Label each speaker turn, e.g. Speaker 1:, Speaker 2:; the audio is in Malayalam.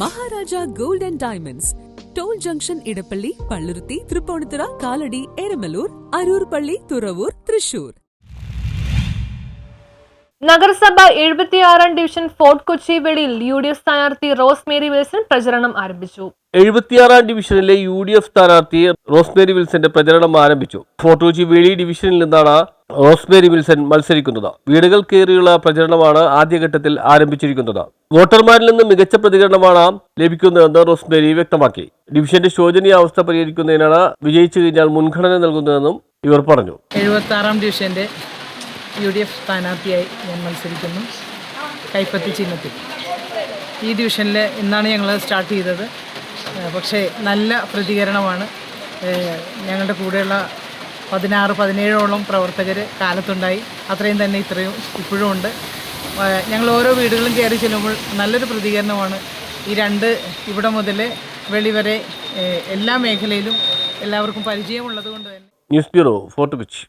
Speaker 1: Maharaja gold and diamonds. Toll junction Edappally Palluruthy Tripunithura Kalady Eramalloor Aroor പള്ളി തുറവൂർ തൃശൂർ.
Speaker 2: നഗരസഭ എഴുപത്തിയാറാം ഡിവിഷൻ ഫോർട്ട് കൊച്ചി വെളിയിൽ യു ഡി എഫ് സ്ഥാനാർത്ഥി റോസ്മേരി വിൽസൺ പ്രചരണം ആരംഭിച്ചു.
Speaker 3: എഴുപത്തിയാറാം ഡിവിഷനിലെ യു ഡി എഫ് സ്ഥാനാർത്ഥി റോസ്മേരി വിൽസന്റെ പ്രചരണം ആരംഭിച്ചു. ഫോർട്ട് കൊച്ചി വെളി ഡിവിഷനിൽ നിന്നാണ് റോസ്മേരി വിൽസൺ മത്സരിക്കുന്നത്. വീടുകൾ കയറിയുള്ള പ്രചരണമാണ് ആദ്യഘട്ടത്തിൽ ആരംഭിച്ചിരിക്കുന്നത്. വോട്ടർമാരിൽ നിന്ന് മികച്ച പ്രതികരണമാണ് ലഭിക്കുന്നതെന്ന് റോസ്മേരി വ്യക്തമാക്കി. ഡിവിഷന്റെ ശോചനീയ അവസ്ഥ പരിഹരിക്കുന്നതിനാണ് വിജയിച്ചു കഴിഞ്ഞാൽ മുൻഗണന നൽകുന്നതെന്നും ഇവർ പറഞ്ഞു.
Speaker 4: എഴുപത്തി ഡിവിഷന്റെ യു ഡി എഫ് സ്ഥാനാർത്ഥിയായി ഞാൻ മത്സരിക്കുന്നു. കൈപ്പത്തി ചിഹ്നത്തിൽ. ഈ ഡിവിഷനിൽ ഇന്നാണ് ഞങ്ങൾ സ്റ്റാർട്ട് ചെയ്തത്. പക്ഷേ നല്ല പ്രതികരണമാണ്. ഞങ്ങളുടെ കൂടെയുള്ള പതിനാറ് പതിനേഴോളം പ്രവർത്തകർ കാലത്തുണ്ടായി. അത്രയും തന്നെ ഇത്രയും ഇപ്പോഴും ഉണ്ട്. ഞങ്ങൾ ഓരോ വീടുകളും കയറി ചെല്ലുമ്പോൾ നല്ലൊരു പ്രതികരണമാണ് ഈ രണ്ട് ഇവിടെ മുതൽ വെളിവരെ എല്ലാ മേഖലയിലും എല്ലാവർക്കും പരിചയമുള്ളത് കൊണ്ട് തന്നെ.
Speaker 3: News bureau fort Kochi.